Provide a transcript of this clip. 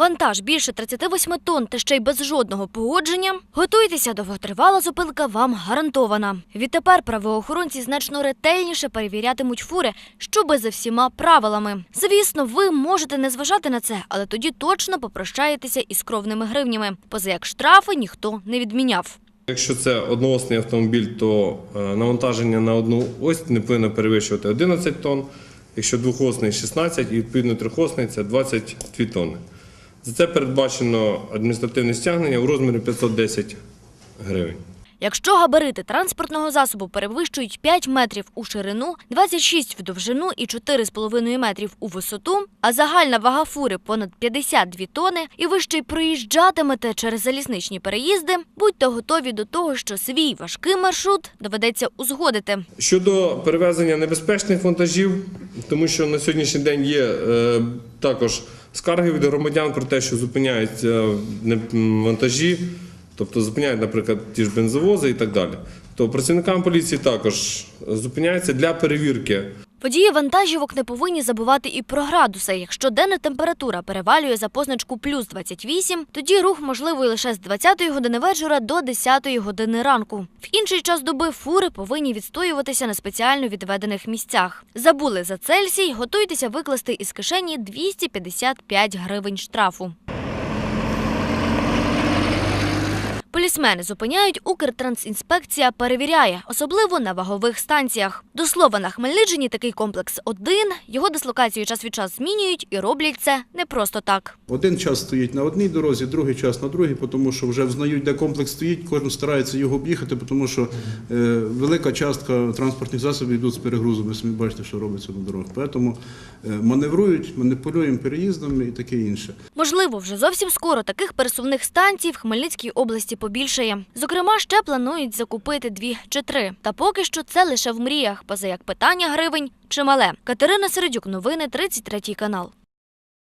Вантаж більше 38 тонн та ще й без жодного погодження. Готуйтеся, довготривала зупинка вам гарантована. Відтепер правоохоронці значно ретельніше перевірятимуть фури, щоби за всіма правилами. Звісно, ви можете не зважати на це, але тоді точно попрощаєтеся із кровними гривнями, поза як штрафи ніхто не відміняв. Якщо це одноосний автомобіль, то е, навантаження на одну ось не повинно перевищувати 11 тонн. Якщо двохосний 16 і відповідно трьохосний це 22 тонни. За це передбачено адміністративне стягнення у розмірі 510 гривень. Якщо габарити транспортного засобу перевищують 5 метрів у ширину, 26 в довжину і 4,5 метрів у висоту, а загальна вага фури понад 52 тони, і ви ще й проїжджатимете через залізничні переїзди, будьте готові до того, що свій важкий маршрут доведеться узгодити. Щодо перевезення небезпечних вантажів, тому що на сьогоднішній день є е, також скарги від громадян про те, що зупиняють не- вантажі, тобто зупиняють, наприклад, ті ж бензовози і так далі. То працівникам поліції також зупиняються для перевірки Водії вантажівок не повинні забувати і про градуси. Якщо денна температура перевалює за позначку плюс 28, тоді рух можливий лише з 20 години вечора до 10 години ранку. В інший час доби фури повинні відстоюватися на спеціально відведених місцях. Забули за Цельсій, готуйтеся викласти із кишені 255 гривень штрафу. Полісмени зупиняють, Укртрансінспекція перевіряє, особливо на вагових станціях. До слова, на Хмельниччині такий комплекс один. Його дислокацію час від часу змінюють і роблять це не просто так. Один час стоїть на одній дорозі, другий час на другій, тому що вже взнають, де комплекс стоїть, кожен старається його об'їхати, тому що е, велика частка транспортних засобів йдуть з перегрузом. Ви самі бачите, що робиться на дорогах. Тому е, маневрують, маніпулюємо переїздами і таке інше. Можливо, вже зовсім скоро таких пересувних станцій в Хмельницькій області побільшає. Зокрема, ще планують закупити дві чи три. Та поки що це лише в мріях, поза як питання гривень чимале. Катерина Середюк, новини 33 канал.